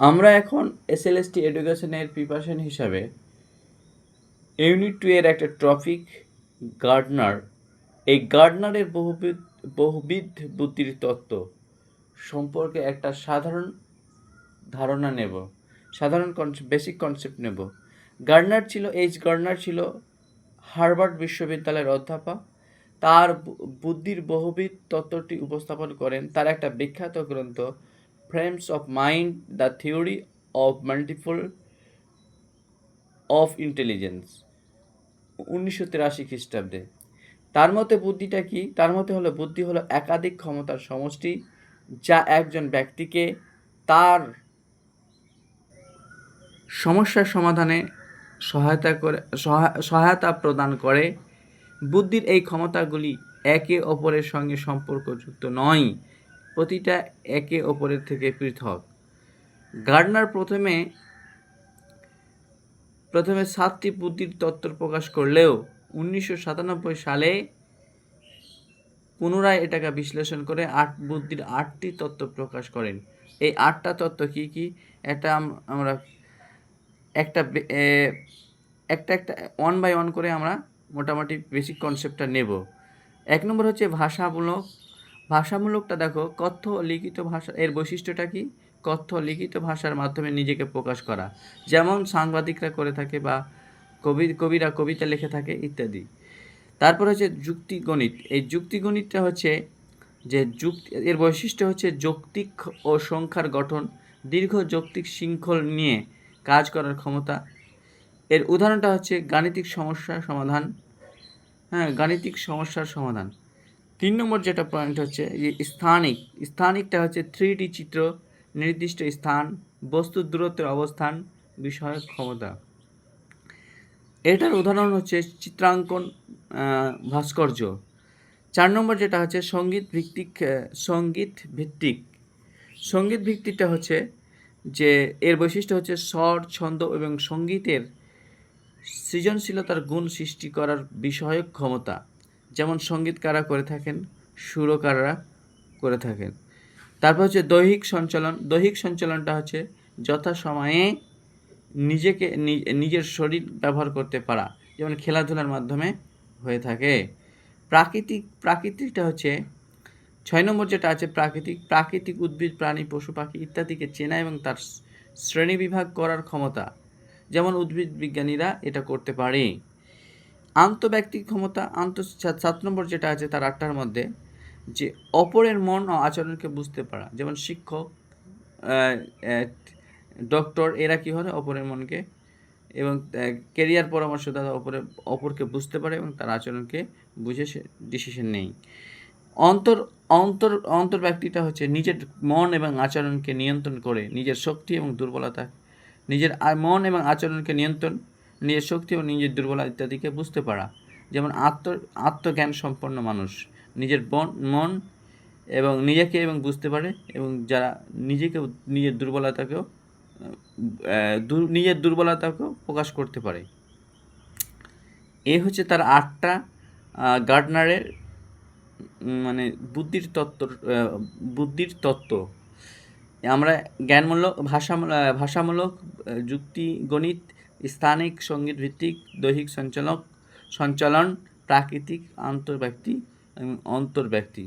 আমরা এখন এসএলএসটি এডুকেশনের প্রিপারেশন হিসাবে ইউনিট টু এর একটা টপিক গার্ডনার এই গার্ডনারের বহুবিধ বহুবিধ বুদ্ধির তত্ত্ব সম্পর্কে একটা সাধারণ ধারণা নেব। সাধারণ বেসিক কনসেপ্ট নেব। গার্ডনার ছিল এইচ গার্ডনার ছিল হার্ভার্ড বিশ্ববিদ্যালয়ের অধ্যাপক। তার বুদ্ধির বহুবিধ তত্ত্বটি উপস্থাপন করেন। তার একটা বিখ্যাত গ্রন্থ frames of mind the theory of multiple of intelligence উনিশশো তিরাশি খ্রিস্টাব্দে। তার মতে বুদ্ধিটা কি? তার মতে হলো বুদ্ধি হলো একাধিক ক্ষমতার সমষ্টি যা একজন ব্যক্তিকে তার সমস্যার সমাধানে সহায়তা করে সহা- সহায়তা প্রদান করে। বুদ্ধির এই ক্ষমতাগুলি একে অপরের সঙ্গে সম্পর্কযুক্ত নয়। প্রতিটা একে অপরের থেকে পৃথক। গার্ডনার প্রথমে প্রথমে সাতটি বুদ্ধির তত্ত্ব প্রকাশ করলেও উনিশশো সাতানব্বই সালে পুনরায় এটাকে বিশ্লেষণ করে আট বুদ্ধির আটটি তত্ত্ব প্রকাশ করেন। এই আটটা তত্ত্ব কি কি? এটা আমরা একটা একটা একটা ওয়ান বাই ওয়ান করে আমরা মোটামুটি বেসিক কনসেপ্টটা নেব। এক নম্বর হচ্ছে ভাষামূলক ভাষামূলকটা দেখো, কথ্য লিখিত ভাষা, এর বৈশিষ্ট্যটা কি? কথ্য লিখিত ভাষার মাধ্যমে নিজেকে প্রকাশ করা। যেমন সাংবাদিকরা করে থাকে বা কবি, কবিরা কবিতা লিখে থাকে, ইত্যাদি। তারপর হচ্ছে যুক্তিগণিত। এই যুক্তিগণিতটা হচ্ছে যে যুক্তি, এর বৈশিষ্ট্য হচ্ছে যৌক্তিক ও সংখ্যার গঠন, দীর্ঘ যৌক্তিক শৃঙ্খল নিয়ে কাজ করার ক্ষমতা। এর উদাহরণটা হচ্ছে গাণিতিক সমস্যার সমাধান। হ্যাঁ গাণিতিক সমস্যার সমাধান। তিন নম্বর যেটা পয়েন্ট হচ্ছে, যে স্থানিক, স্থানিকটা হচ্ছে থ্রি ডি চিত্র, নির্দিষ্ট স্থান বস্তুর দূরত্বের অবস্থান বিষয়ক ক্ষমতা। এটার উদাহরণ হচ্ছে চিত্রাঙ্কন ভাস্কর্য। চার নম্বর যেটা হচ্ছে সংগীত ভিত্তিক সংগীত ভিত্তিক। সংগীত ভিত্তিকটা হচ্ছে যে এর বৈশিষ্ট্য হচ্ছে স্বর, ছন্দ এবং সঙ্গীতের সৃজনশীলতার গুণ সৃষ্টি করার বিষয়ক ক্ষমতা। যেমন সঙ্গীতকাররা করে থাকেন, সুরকাররা করে থাকেন। তারপর হচ্ছে দৈহিক সঞ্চালন। দৈহিক সঞ্চালনটা হচ্ছে যথাসময়ে নিজেকে নিজের শরীর ব্যবহার করতে পারা, যেমন খেলাধুলার মাধ্যমে হয়ে থাকে। প্রাকৃতিক, প্রাকৃতিকটা হচ্ছে, ছয় নম্বর যেটা আছে প্রাকৃতিক প্রাকৃতিক উদ্ভিদ, প্রাণী, পশু, পাখি ইত্যাদিকে চেনা এবং তার শ্রেণীবিভাগ করার ক্ষমতা। যেমন উদ্ভিদ বিজ্ঞানীরা এটা করতে পারে। আন্তঃব্যক্তিক ক্ষমতা আন্ত সাত- নম্বর যেটা আছে তার আটটার মধ্যে, যে অপরের মন ও আচরণকে বুঝতে পারা। যেমন শিক্ষক ডক্টর, এরা কী হয়? অপরের মনকে এবং কেরিয়ার পরামর্শ পরামর্শদাতা অপরে, অপরকে বুঝতে পারে এবং তার আচরণকে বুঝে সে ডিসিশন নেই অন্তর অন্তর অন্তর ব্যক্তিটা হচ্ছে নিজের মন এবং আচরণকে নিয়ন্ত্রণ করে, নিজের শক্তি এবং দুর্বলতা, নিজের মন এবং আচরণকে নিয়ন্ত্রণ নিজের শক্তি ও নিজের দুর্বলতা ইত্যাদিকে বুঝতে পারা। যেমন আত্ম, আত্মজ্ঞান সম্পন্ন মানুষ। নিজের মন এবং নিজেকে এবং বুঝতে পারে এবং যারা নিজেকে, নিজের দুর্বলতাকেও নিজের দুর্বলতাকেও প্রকাশ করতে পারে। এ হচ্ছে তার আটটা গার্ডনারের মানে বুদ্ধির তত্ত্ব বুদ্ধির তত্ত্ব। আমরা জ্ঞানমূলক ভাষামূলক ভাষামূলক যুক্তি, গণিত স্থানিক সংগীত ভিত্তিক দৈহিক সঞ্চালক সঞ্চালন প্রাকৃতিক আন্তর্ব্যক্তি এবং অন্তর্ব্যক্তি।